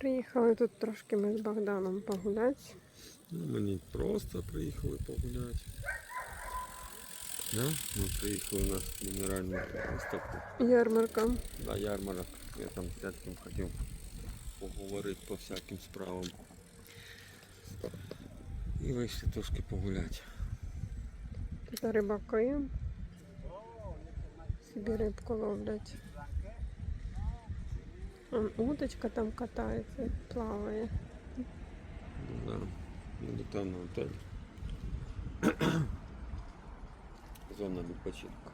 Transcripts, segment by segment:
Приїхали тут трошки ми з Богданом погуляти. Ну, ми не просто приїхали погуляти. Да? Ми приїхали на мінеральну виставку. Ярмарка. Да, ярмарок. Я там з дядьком хотів поговорити по всяким справам. І вийшли трошки погуляти. Тут рибаки. Собі рибку ловлять. Вон удочка там катається, плаває. Ну, да. Там на готель. Зона відпочинку.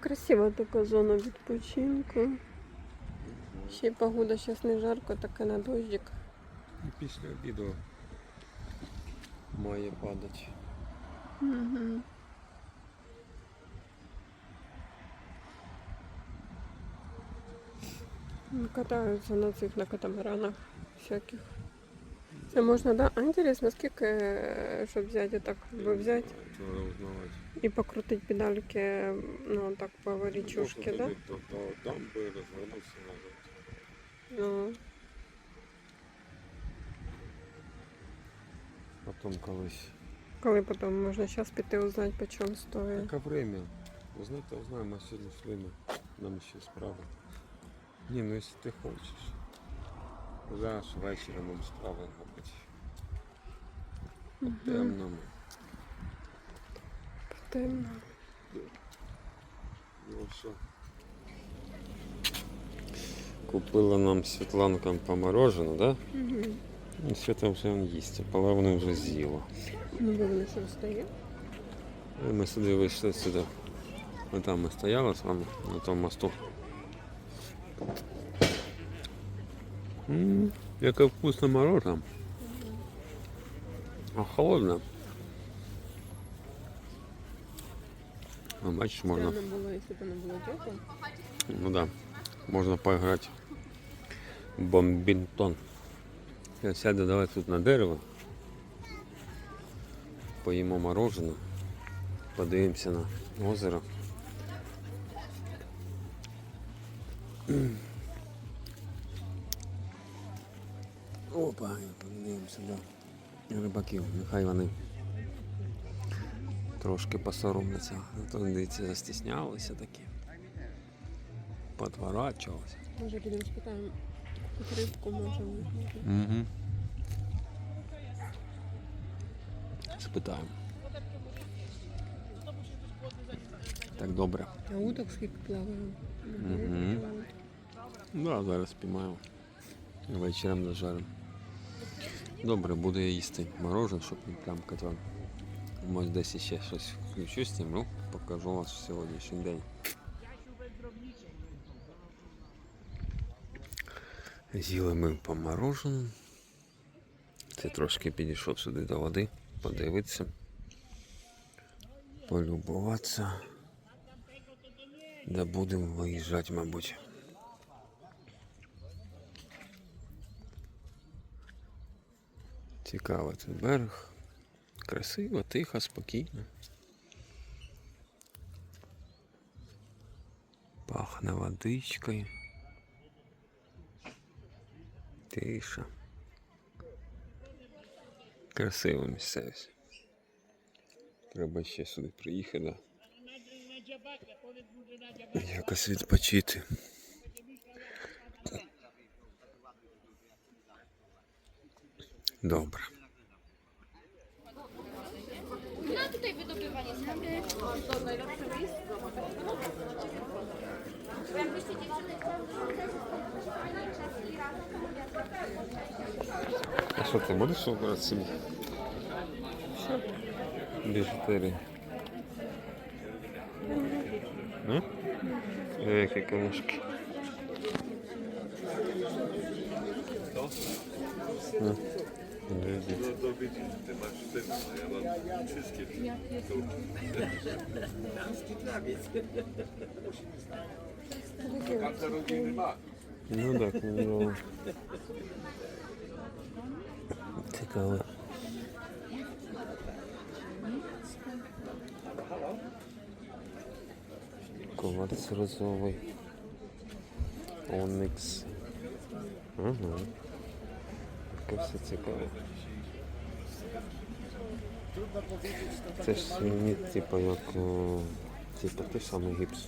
Красива така зона відпочинку. Ще й погода зараз не жарко, таке на дощик. І після обіду має падати. Угу. Катаються на цих на катамаранах всяких. Це можна, да? А інтересно, скільки, е, щоб взяти так, би взяти Треба узнавати. і покрутити педальки, ну так по річушки, да? До, до дамби розвернувся назад. Ну, Потім колись. коли потім можна зараз піти узнати, по чому стоїть. Яке время? Ви знаєте, узнаємо, а сьогодні йшли ми. Нам ще справа. Ні, ну якщо ти хочеш. Зараз вечором нам справи робити. По темному. Темно. Ну що? Купила нам Світланка по морожену, да? Угу. Ну, Свята вже он їсть, а половину вже з'їла. Ну, ви вони що встає? І ми сюди вийшли сюди. Ми там ми стояли з вами на тому мосту. М, Яке вкусне мороженое. А холодне. А бачиш, можна. Не було, якщо б не було тепло. Ну да. Можна поіграти в бомбінтон. Я сяду давай тут на дерево. Поїмо мороженое. Подивимося на озеро. Опа, і подивимося, да. Рибаків, нехай вони трошки посоромляться. А то дивіться, застіснялися такі. Подворачувалися. Може підемо спитаємо, рибку можемо. Угу. Спитаємо. Так добре. А уток скільки плаває? Мгм. Да, зараз спіймаємо. Вечором зажаримо. Добре, буду я їсти мороженое, щоб не плямкати вам. Може десь ще щось включу з тим, ну, покажу вас в сьогоднішній день. З'їли ми по мороженому. Це трошки підійшов сюди до води, подивитися, полюбуватися. Да будемо виїжджати, мабуть. Цікаво цей берег. Красиво, тихо, спокійно. Пахне водичкою. Тиша. Красива місцевість. Треба ще сюди приїхати. Якось відпочити. Добре. No tutaj wydobywanie skarby. To najlepsze miejsce. Jakbyście dziewczyny А що ти будеш обирати собі? Що? Біжутерії. Ну? Які камушки. Ну. Trudno to widzieć, ty masz w tym, a ja mam wszystkie nie, nie, nie, nie, nie, nie, nie, Ciekawsze, ciekawe. Chcesz zmienić typa jak typa też samy hips.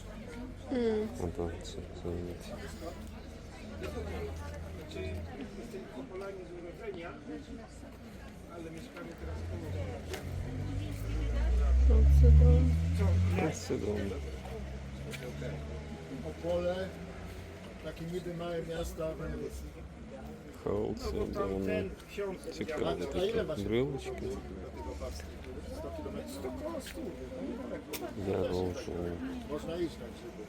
No mm. Albo co zmienić. Calcedon. Opole, takie niby małe miasta, ale Хаус, добре. Цікаві A ile masz? такі брилочки. 100 km. 100 koło 100. Я рошу. Można iść na grzyby.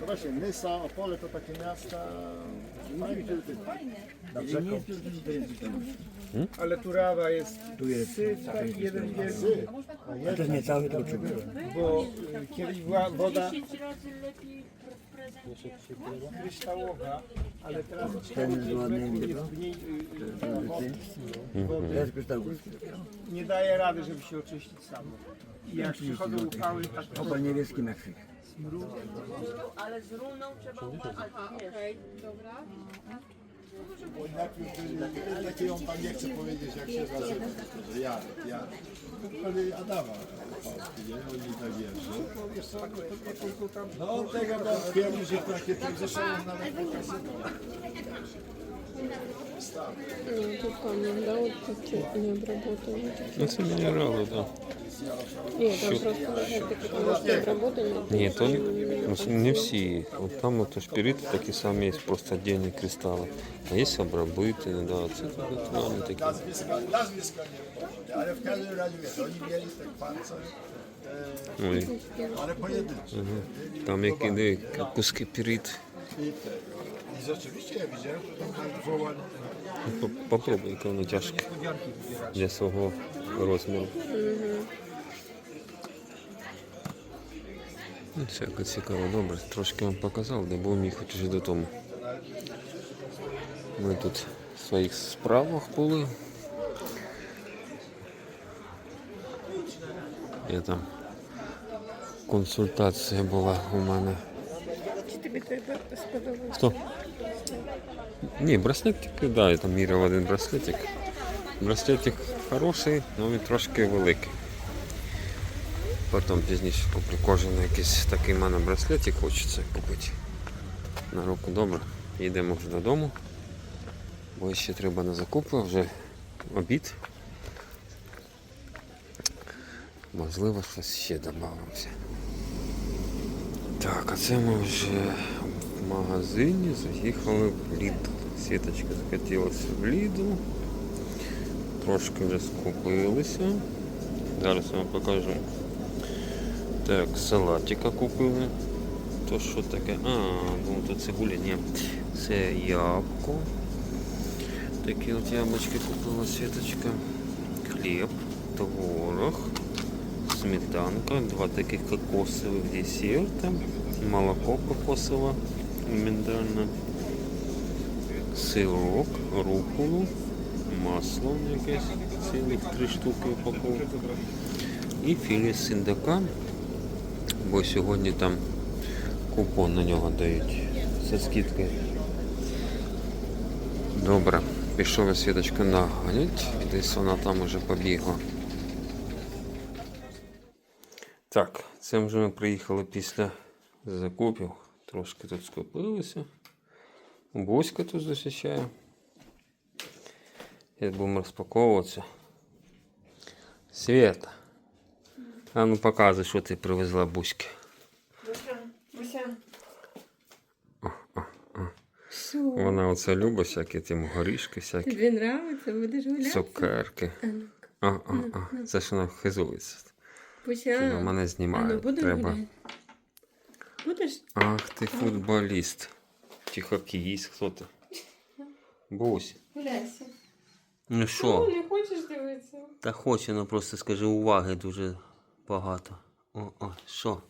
No właśnie, Nysa, Opole to takie miasta fajne. Na brzegu Ale Turawa jest, tu jest syf, tak, jeden wielki, Sy, a jest nie cały to bo y, kiedyś była woda kryształowa, ale teraz Ten z ładnym jest w niej no? y, y, y, y, mhm. y nie daje rady, żeby się oczyścić samo. I jak przychodzą upały, tak Oba niebieskie na krzyk. Ale z runą trzeba uważać. Okej, dobra. Bo najpierw byli, jakie on tam nie chce powiedzieć, jak się nazywa. Że Jarek, Jarek. Ale Adama, Pałki, nie? Oni tak wierzą. No on tego bo twierdzi, że takie tam zresztą on nawet pokazywał. Ну, тут камень, да, вот такие необработанные. Ну це мінерали, так. Нет, там просто такие, потому что обработанные. Ні, то не всі. От там от шпірити такі самі є, просто отдельні кристали. А є обробити, да, te kwarce, e, Ой, pojedyncze. там які де, куски пірит. Ну, по- Попробуй, яка воно тяжке для свого розміру. Ну, Всяко цікаво, добре. Трошки вам показав, де будемо їхати вже додому. Ми тут в своїх справах були. Я там консультація була у мене. Чи тобі той сподобався? Хто? Ні, браслетик, да, я там міряв один браслетик. Браслетик хороший, але він трошки великий. Потім пізніше куплю кожен якийсь такий мене браслетик хочеться купити. На руку добре. Їдемо вже додому. Бо ще треба на закупи, вже обід. Можливо, щось ще додавимося. Так, а це ми вже в магазині заїхали в Lidl. Світочка захотілося в Lidl. Трошки вже скупилися. Зараз вам покажу. Так, салатика купили. То що таке? А, думаю, то цибуля, ні. Це ябко. Такі от яблучки купила Світочка. Хліб, творог сметанка, два таких кокосовых десерта, молоко кокосовое, миндальное, сирок, руколу, масло якесь, цілих три штуки упаковка. І філе синдака, бо сьогодні там купон на нього дають зі скидкою. Добре, пішов я світочка наганять, десь вона там уже побігла. Так, це вже ми приїхали після закупів. Трошки тут скупилися. Буська тут зустрічає. Я будемо розпаковуватися. Света. А ну показуй, що ти привезла Буськи. Буся. Що? Вона оце любить всякі тим горішки, всякі Тобі нравиться? Будеш гуляти? цукерки. А, а, а. Це ж вона хизується. Буся. Вона мене А ну знімає. Треба. гуляти? Будеш? Ах ти футболіст. Чи хокеїст, хто ти? Бусь. Гуляйся. Ну що? не хочеш дивитися? Та хочу, ну просто скажи, уваги дуже багато. О, о, що?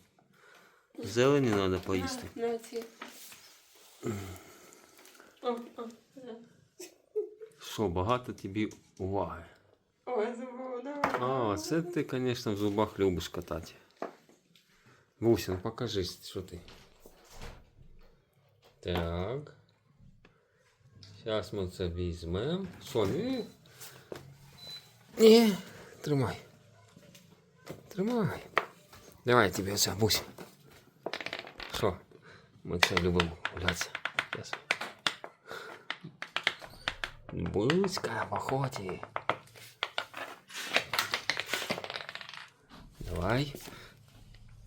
Зелені треба поїсти. На ці. О, о, да. Що, багато тобі уваги. Ой, забула, давай. А, це ти, звісно, в зубах любиш катати. Буся, ну покажись, що ти. Так. Зараз ми це візьмемо. Що, ні? Ні, тримай. Тримай. Давай я тобі оце, Буся. Що? Ми це любимо гулятися. Зараз. Буська в охоті. Давай.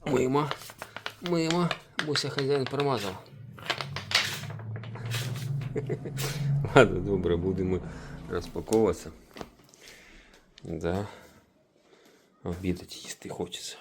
Мимо. Мимо. Буся хазяїн промазав. Ладно, добре, будемо розпаковуватися. Да. Обідати їсти хочеться.